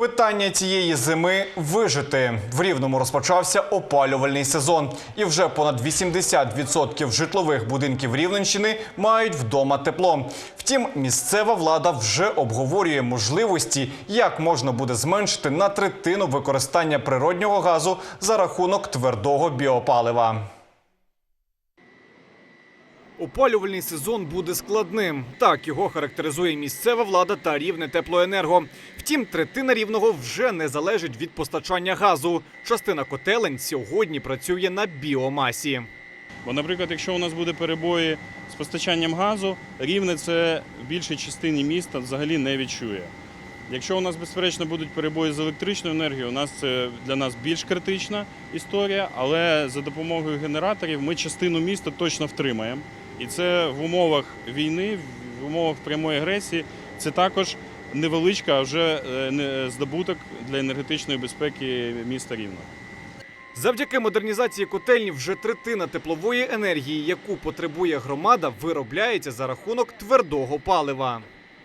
Питання цієї зими вижити в рівному розпочався опалювальний сезон, і вже понад 80% житлових будинків Рівненщини мають вдома тепло. Втім, місцева влада вже обговорює можливості, як можна буде зменшити на третину використання природнього газу за рахунок твердого біопалива. Опалювальний сезон буде складним. Так його характеризує місцева влада та рівне теплоенерго. Втім, третина рівного вже не залежить від постачання газу. Частина котелень сьогодні працює на біомасі. Бо, наприклад, якщо у нас буде перебої з постачанням газу, рівне це в більшій частині міста взагалі не відчує. Якщо у нас, безперечно, будуть перебої з електричною енергією, у нас це для нас більш критична історія, але за допомогою генераторів ми частину міста точно втримаємо. І це в умовах війни, в умовах прямої агресії, це також невеличка, а вже е, не- здобуток для енергетичної безпеки міста Рівного. Завдяки модернізації котельні вже третина теплової енергії, яку потребує громада, виробляється за рахунок твердого палива.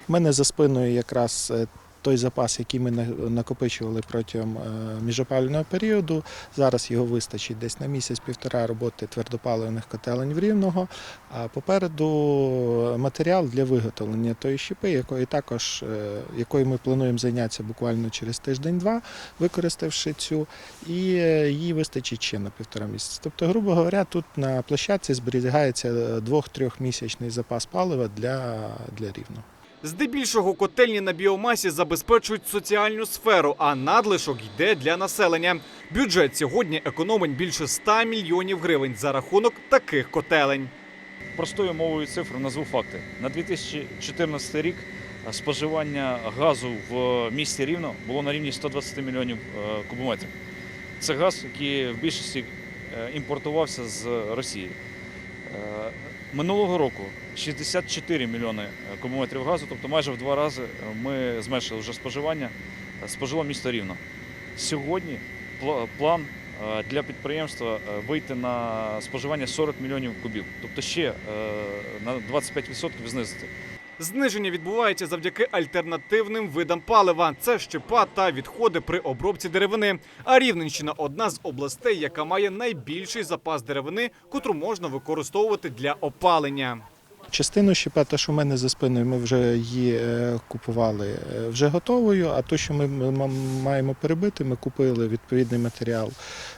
У мене за спиною якраз е, той запас, який ми на- накопичували протягом е, міжопалювального періоду. Зараз його вистачить десь на місяць-півтора роботи твердопаливних котелень в Рівного. А попереду матеріал для виготовлення тої щепи, якої також е, якою ми плануємо зайнятися буквально через тиждень-два, використавши цю, і е, їй вистачить ще на півтора місяця. Тобто, грубо говоря, тут на площадці зберігається е, двох-трьохмісячний запас палива для, для рівного. Здебільшого котельні на біомасі забезпечують соціальну сферу, а надлишок йде для населення. Бюджет сьогодні економить більше 100 мільйонів гривень за рахунок таких котелень. Простою мовою цифр назву факти. На 2014 рік е, споживання газу в місті Рівно було на рівні 120 мільйонів е, кубометрів. Це газ, який в більшості е, імпортувався з Росії. Е, Минулого року 64 мільйони е, кубометрів газу, тобто майже в два рази е, ми зменшили вже споживання, спожило місто Рівно. Сьогодні план для підприємства вийти на споживання 40 мільйонів кубів, тобто ще на 25% знизити. Зниження відбувається завдяки альтернативним видам палива. Це щепа та відходи при обробці деревини. А Рівненщина одна з областей, яка має найбільший запас деревини, котру можна використовувати для опалення. Частину щепа, те, що в мене за спиною, ми вже її е, купували е, вже готовою. А то, що ми маємо перебити, ми купили відповідний матеріал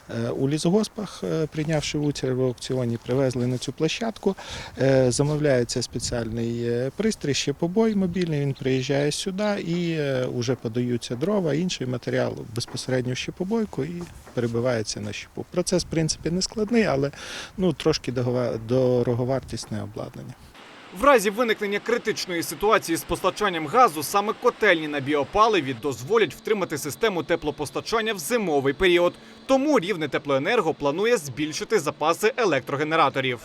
е, у лісгоспах, прийнявши участь в аукціоні, привезли на цю площадку. Замовляється спеціальний пристрій, щепобой мобільний. Він приїжджає сюди і вже подаються дрова, інший матеріал безпосередньо в щепобойку і перебивається на щепу. Процес, в принципі, не складний, але ну трошки дороговартісне обладнання. В разі виникнення критичної ситуації з постачанням газу саме котельні на біопаливі дозволять втримати систему теплопостачання в зимовий період. Тому рівне теплоенерго планує збільшити запаси електрогенераторів.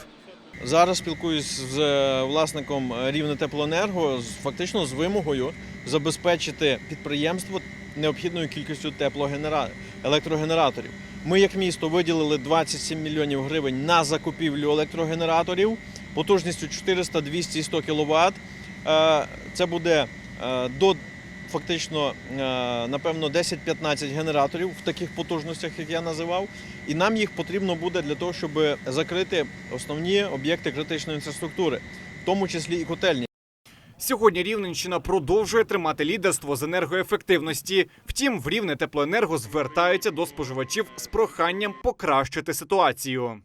Зараз спілкуюсь з е, власником Рівне Теплоенерго фактично з вимогою забезпечити підприємство необхідною кількістю теплогенера... електрогенераторів. Ми, як місто, виділили 27 мільйонів гривень на закупівлю електрогенераторів потужністю 400, 200 і 100 кВт. Це буде е, до фактично, е, напевно, 10-15 генераторів в таких потужностях, як я називав. І нам їх потрібно буде для того, щоб закрити основні об'єкти критичної інфраструктури, в тому числі і котельні. Сьогодні Рівненщина продовжує тримати лідерство з енергоефективності. Втім, в рівне теплоенерго звертаються до споживачів з проханням покращити ситуацію.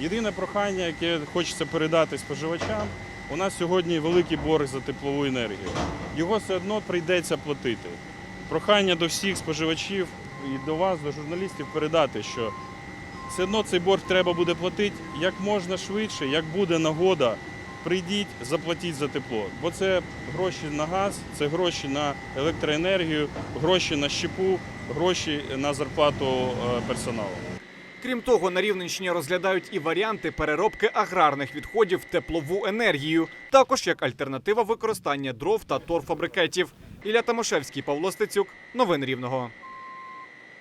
Єдине прохання, яке хочеться передати споживачам, у нас сьогодні великий борг за теплову енергію. Його все одно прийдеться платити. Прохання до всіх споживачів і до вас, до журналістів, передати, що все одно цей борг треба буде платити як можна швидше, як буде нагода. Прийдіть, заплатіть за тепло. Бо це гроші на газ, це гроші на електроенергію, гроші на щепу, гроші на зарплату е, персоналу. Крім того, на Рівненщині розглядають і варіанти переробки аграрних відходів теплову енергію, також як альтернатива використання дров та торфабрикетів. Ілля Тамошевський, Павло Стецюк. Новини Рівного.